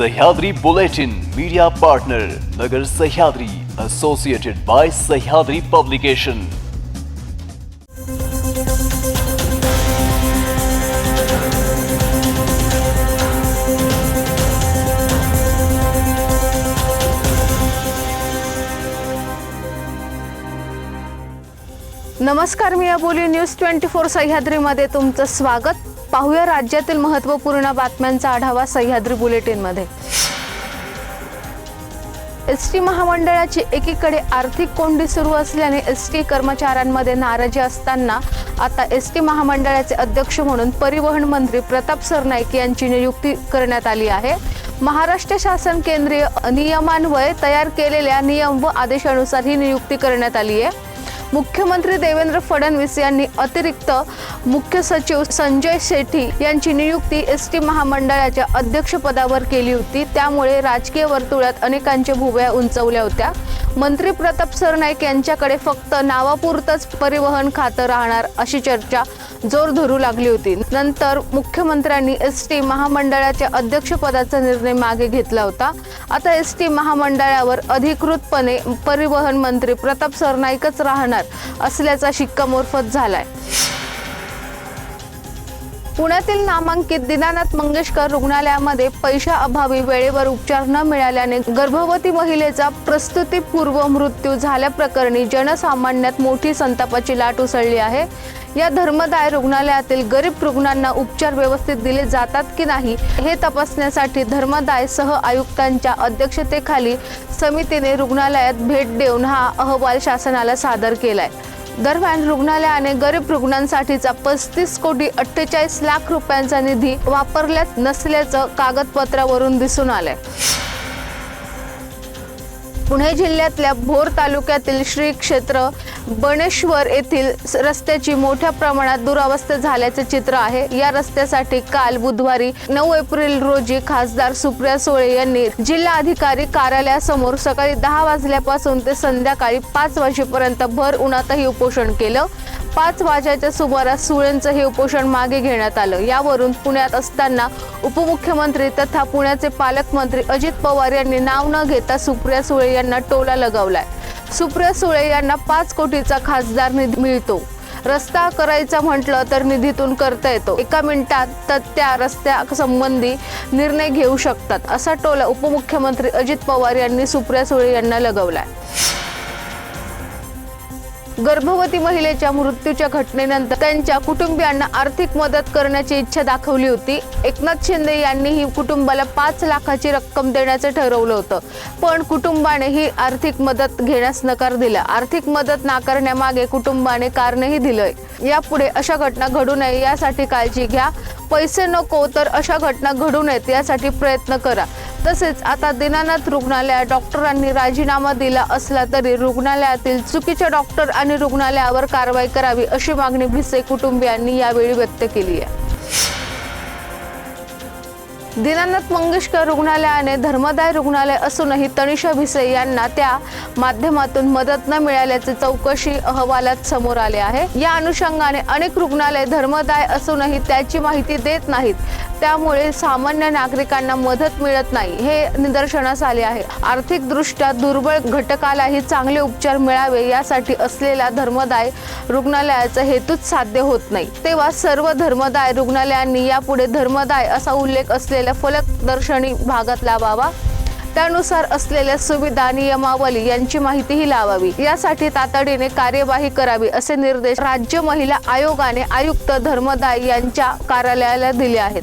Sahyadri Bulletin media partner Nagar Sahyadri associated by Sahyadri publication नमस्कार मी Aboli news twenty four सह्याद्रीमध्ये तुमचं स्वागत. पाहूया राज्यातील महत्त्वपूर्ण बातम्यांचा आढावा सह्याद्री बुलेटिनमध्ये. एस टी महामंडळाची एकीकडे आर्थिक कोंडी सुरू असल्याने एस टी कर्मचाऱ्यांमध्ये नाराजी असताना आता एस टी महामंडळाचे अध्यक्ष म्हणून परिवहन मंत्री प्रताप सरनाईक यांची नियुक्ती करण्यात आली आहे. महाराष्ट्र शासन केंद्रीय नियमान्वये तयार केलेल्या नियम व आदेशानुसार ही नियुक्ती करण्यात आली आहे. मुख्यमंत्री देवेंद्र फडणवीस यांनी अतिरिक्त मुख्य सचिव संजय शेट्टी यांची नियुक्ती एस टी महामंडळाच्या अध्यक्षपदावर केली होती. त्यामुळे राजकीय वर्तुळात अनेकांच्या भुवया उंचवल्या होत्या. मंत्री प्रताप सरनाईक यांच्याकडे फक्त नावापुरतंच परिवहन खातं राहणार अशी चर्चा जोर धरू लागली होती. नंतर मुख्यमंत्र्यांनी एस टी महामंडळाच्या अध्यक्षपदाचा निर्णय मागे घेतला होता. आता एस टी महामंडळावर अधिकृतपणे परिवहन मंत्री प्रताप सरनाईकच राहणार असल्याचा शिक्कामोर्फत झालाय. पुण्यातील नामांकित दीनानाथ मंगेशकर रुग्णालयामध्ये पैशाअभावी वेळेवर उपचार न मिळाल्याने गर्भवती महिलेचा प्रस्तुतीपूर्व मृत्यू झाल्याप्रकरणी जनसामान्यात मोठी संतापाची लाट उसळली आहे. या धर्मदाय रुग्णालयातील गरीब रुग्णांना उपचार व्यवस्थित दिले जातात की नाही हे तपासण्यासाठी धर्मदाय सह आयुक्तांच्या अध्यक्षतेखाली समितीने रुग्णालयात भेट देऊन हा अहवाल शासनाला सादर केलाय. दरम्यान रुग्णालयाने गरीब रुग्णांसाठीचा पस्तीस कोटी अठ्ठेचाळीस लाख रुपयांचा निधी वापरल्यात नसल्याचं कागदपत्रावरून दिसून आलंय. पुणे जिल्ह्यातल्या भोर तालुक्यातील श्री क्षेत्र बनेश्वर येथील रस्त्याची मोठ्या प्रमाणात दुरावस्था झाल्याचे चित्र आहे. या रस्त्यासाठी काल बुधवारी नऊ एप्रिल रोजी खासदार सुप्रिया सुळे यांनी जिल्हा अधिकारी कार्यालयासमोर सकाळी दहा वाजल्यापासून ते संध्याकाळी पाच वाजेपर्यंत भर उन्हातही उपोषण केलं. पाच वाजेच्या सुमारास सुळेंचं हे उपोषण मागे घेण्यात आलं. यावरून पुण्यात असताना उपमुख्यमंत्री तथा पुण्याचे पालकमंत्री अजित पवार यांनी नाव न घेता सुप्रिया सुळे यांना टोला लगावलाय. सुप्रिया सुळे यांना पाच कोटीचा खासदार निधी मिळतो. रस्ता करायचा म्हटलं तर निधीतून करता येतो. एका मिनिटात तर त्या रस्त्या संबंधी निर्णय घेऊ शकतात असा टोला उपमुख्यमंत्री अजित पवार यांनी सुप्रिया सुळे यांना लगवलाय. गर्भवती महिलेच्या मृत्यूच्या घटनेनंतर त्यांच्या कुटुंबियांना आर्थिक मदत करण्याची इच्छा दाखवली होती. एकनाथ शिंदे यांनी ही कुटुंबाला पाच लाखाची रक्कम देण्याचं ठरवलं होतं. पण कुटुंबाने ही आर्थिक मदत घेण्यास नकार दिला. आर्थिक मदत नाकारण्यामागे कुटुंबाने कारणही दिलंय. यापुढे अशा घटना घडू नये यासाठी काळजी घ्या. पैसे नको तर अशा घटना घडू नयेत यासाठी प्रयत्न करा. तसेच आता दीनानाथ रुग्णालयात डॉक्टरांनी राजीनामा दिला असला तरी रुग्णालयातील चुकीच्या डॉक्टर आणि रुग्णालयावर कारवाई करावी अशी मागणी भिसे कुटुंबियांनी यावेळी व्यक्त केली आहे. दीनानाथ मंगेशकर रुग्णालयाने धर्मदाय रुग्णालय असूनही तनिषा भिसे यांना त्या माध्यमातून मदत न मिळाल्याचे चौकशी अहवालात समोर आले आहे. या अनुषंगाने अनेक रुग्णालय धर्मदाय असूनही त्याची माहिती देत नाहीत. त्यामुळे सामान्य नागरिकांना मदत मिळत नाही. हे निदर्शनास आले आहे. आर्थिक दृष्ट्या दुर्बळ घटकालाही चांगले उपचार मिळावे यासाठी असलेला धर्मदाय रुग्णालयाचा हेतूच साध्य होत नाही. तेव्हा सर्व धर्मदाय रुग्णालयांनी यापुढे धर्मदाय असा उल्लेख असलेल्या फलकदर्शनी भागात लावावा. त्यानुसार असलेल्या सुविधा नियमावली यांची माहितीही लावावी. यासाठी तातडीने कार्यवाही करावी असे निर्देश राज्य महिला आयोगाने आयुक्त धर्मदाय यांच्या कार्यालयाला दिले आहेत.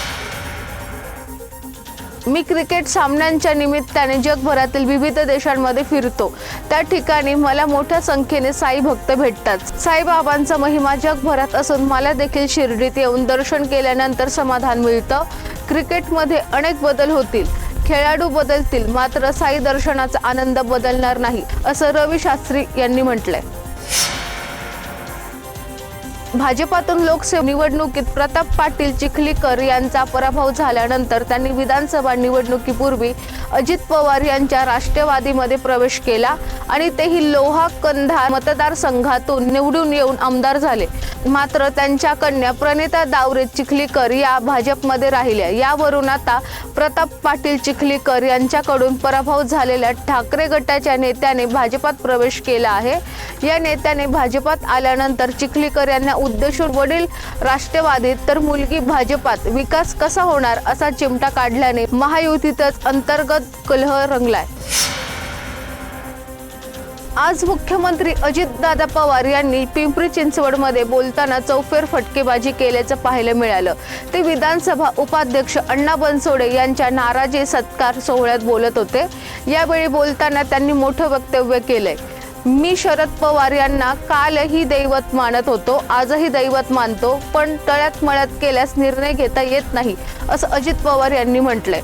मी क्रिकेट सामन्यांच्या निमित्ताने जगभरातील विविध देशांमध्ये फिरतो. त्या ठिकाणी मला मोठ्या संख्येने साई भक्त भेटतात. साईबाबांचा महिमा जगभरात असून मला देखील शिर्डीत येऊन दर्शन केल्यानंतर समाधान मिळतं. क्रिकेटमध्ये अनेक बदल होतील. खेळाडू बदलतील मात्र साई दर्शनाचा आनंद बदलणार नाही असं रवी शास्त्री यांनी म्हटलंय. भाजपातून लोकसेवा निवडणुकीत प्रताप पाटील चिखलीकर यांचा पराभव झाल्यानंतर त्यांनी विधानसभा निवडणुकीपूर्वी अजित पवार यांच्या राष्ट्रवादीमध्ये प्रवेश केला आणि तेही लोहा कंधार मतदारसंघातून निवडून येऊन आमदार झाले. मात्र त्यांच्या कन्या प्रणिता दावरे चिखलीकर या भाजपमध्ये राहिल्या. यावरून आता प्रताप पाटील चिखलीकर यांच्याकडून पराभव झालेल्या ठाकरे गटाच्या नेत्याने भाजपात प्रवेश केला आहे. या नेत्याने भाजपात आल्यानंतर चिखलीकर यांना उद्देशून वडील राष्ट्रवादीत तर मुलगी भाजपात विकास कसा होणार असा चिमटा काढल्याने महायुतीतच अंतर्गत कलह रंगलाय. आज मुख्यमंत्री अजितदादा पवार यांनी पिंपरी चिंचवडमध्ये बोलताना चौफेर फटकेबाजी केल्याचं पाहायला मिळालं. ते विधानसभा उपाध्यक्ष अण्णा बनसोडे यांच्या नाराजी सत्कार सोहळ्यात बोलत होते. यावेळी बोलताना त्यांनी मोठं वक्तव्य केलंय. मी शरद पवार यांना कालही दैवत मानत होतो आजही दैवत मानतो पण तळ्यात मळ्यात केल्यास निर्णय घेता येत नाही असं अजित पवार यांनी म्हटलंय.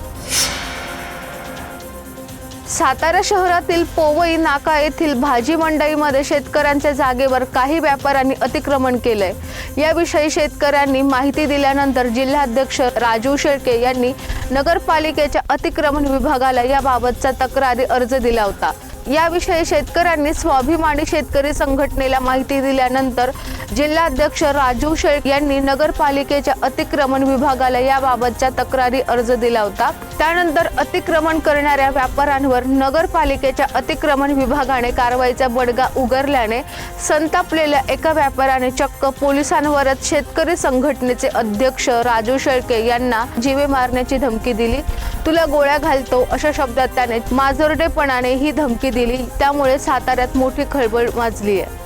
सातारा शहरातील पोवई नाका येथील भाजी मंडईमध्ये शेतकऱ्यांच्या जागेवर काही व्यापाऱ्यांनी अतिक्रमण केलंय. याविषयी शेतकऱ्यांनी माहिती दिल्यानंतर जिल्हाध्यक्ष राजू शेळके यांनी नगरपालिकेच्या अतिक्रमण विभागाला याबाबतचा तक्रारी अर्ज दिला होता. याविषयी शेतकऱ्यांनी स्वाभिमानी शेतकरी संघटनेला माहिती दिल्यानंतर जिल्हाध्यक्ष राजू शेळके यांनी नगरपालिकेच्या अतिक्रमण विभागाला याबाबतच्या तक्रारी अर्ज दिला होता. त्यानंतर अतिक्रमण करणाऱ्या व्यापाऱ्यांवर नगरपालिकेच्या अतिक्रमण विभागाने कारवाईचा बडगा उगरल्याने संतापलेल्या एका व्यापाऱ्याने चक्क पोलिसांवरच शेतकरी संघटनेचे अध्यक्ष राजू शेळके यांना जीवे मारण्याची धमकी दिली. तुला गोळ्या घालतो अशा शब्दात त्याने माजोरडेपणाने ही धमकी दिली. त्यामुळे साताऱ्यात मोठी खळबळ माजली आहे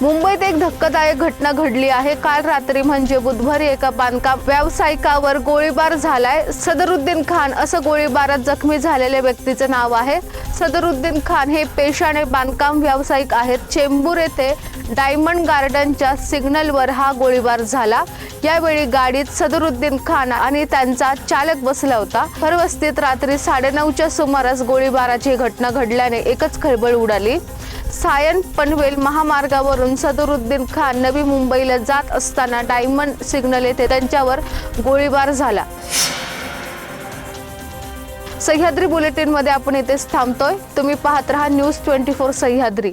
मुंबईत एक धक्कादायक घटना घडली आहे. काल रात्री म्हणजे बुधवारी एका बांधकाम व्यावसायिकावर गोळीबार झालाय. सदरुद्दीन खान असं गोळीबारात जखमी झालेल्या व्यक्तीचं नाव आहे. सदरुद्दीन खान हे पेशाने बांधकाम व्यावसायिक आहेत. चेंबूर येथे डायमंड गार्डनच्या सिग्नलवर हा गोळीबार झाला. यावेळी गाडीत सदरुद्दीन खान आणि त्यांचा चालक बसला होता. भरवस्तीत रात्री साडेनऊच्या सुमारास गोळीबाराची घटना घडल्याने एकच खळबळ उडाली. सायन पनवेल महामार्गावरून सदरुद्दीन खान नवी मुंबईला जात असताना डायमंड सिग्नल येथे त्यांच्यावर गोळीबार झाला. सह्याद्री बुलेटिनमध्ये आपण इथेच थांबतोय. तुम्ही पाहत राहा न्यूज ट्वेंटी फोर सह्याद्री.